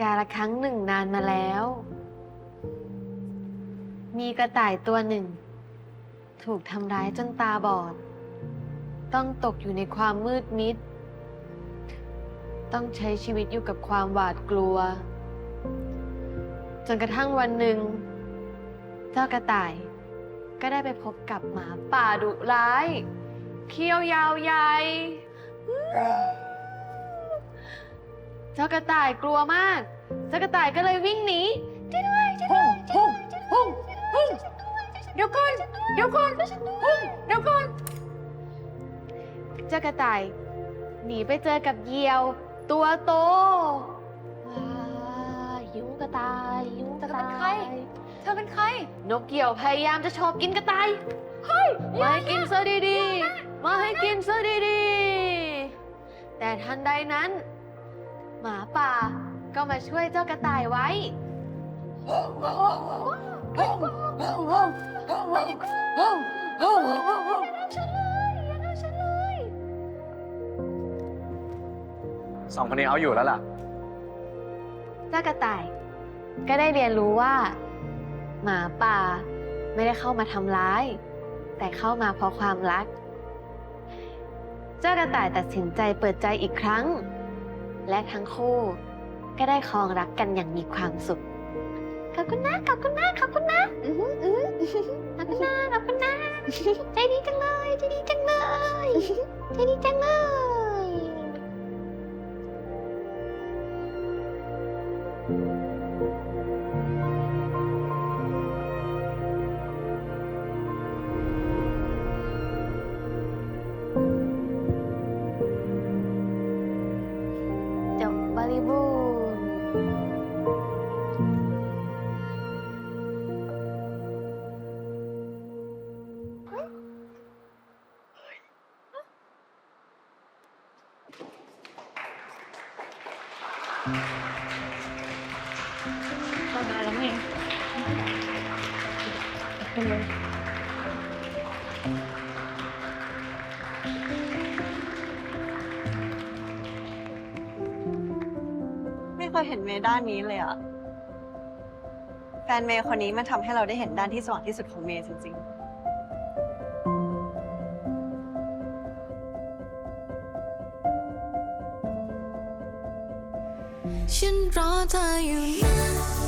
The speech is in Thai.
กาละครั้งหนึ่งนานมาแล้ว มีกระต่ายตัวหนึ่ง ถูกทำร้ายจนตาบอด ต้องตกอยู่ในความมืดมิด ต้องใช้ชีวิตอยู่กับความหวาดกลัว จนกระทั่งวันหนึ่ง เจ้ากระต่ายก็ได้ไปพบกับหมาป่าดุร้าย เขี้ยวยาวใหญ่ เจ้ากระต่ายกลัวมาก เจ้ากระต่ายก็เลยวิ่งหนีช่วยด้วยช่วยด้วยช่วยด้วยช่วยด้วยเดี๋ยวก่อนเดี๋ยวก่อนเดี๋ยวก่อนเจ้ากระต่าย หนีไปเจอกับเหยี่ยว ตัวโตว้ายุงกระต่ายยุงกระต่ายเธอเป็นใครเธอเป็นใคร นกเหยี่ยวพยายามจะชอบกินกระต่าย เฮ้ยมาให้กินซะดีๆ มาให้กินซะดีๆ แต่ทันใดนั้น หมาป่า ก็มาช่วยเจ้ากระต่ายไว้ สองคนนี้เอาอยู่แล้วล่ะ เจ้ากระต่าย ก็ได้เรียนรู้ว่า หมาป่าไม่ได้เข้ามาทำร้าย แต่เข้ามาเพราะความรัก เจ้ากระต่ายตัดสินใจเปิดใจอีกครั้ง และทั้งคู่ ก็ได้ครองรักกันอย่างมีความสุข ขอบคุณนะ ขอบคุณนะ ขอบคุณนะ อือหืออือหือขอบคุณนะ ขอบคุณนะ ใจดีจังเลย ใจดีจังเลย ใจดีจังเลยจ มาแล้วไงไม่เคยเห็นเมย์ด้านนี้เลยอะแฟนเมย์คนนี้มันทำให้เราได้เห็นด้านที่สว่างที่สุดของเมย์จริงๆ ฉันรอเธออยู่นะ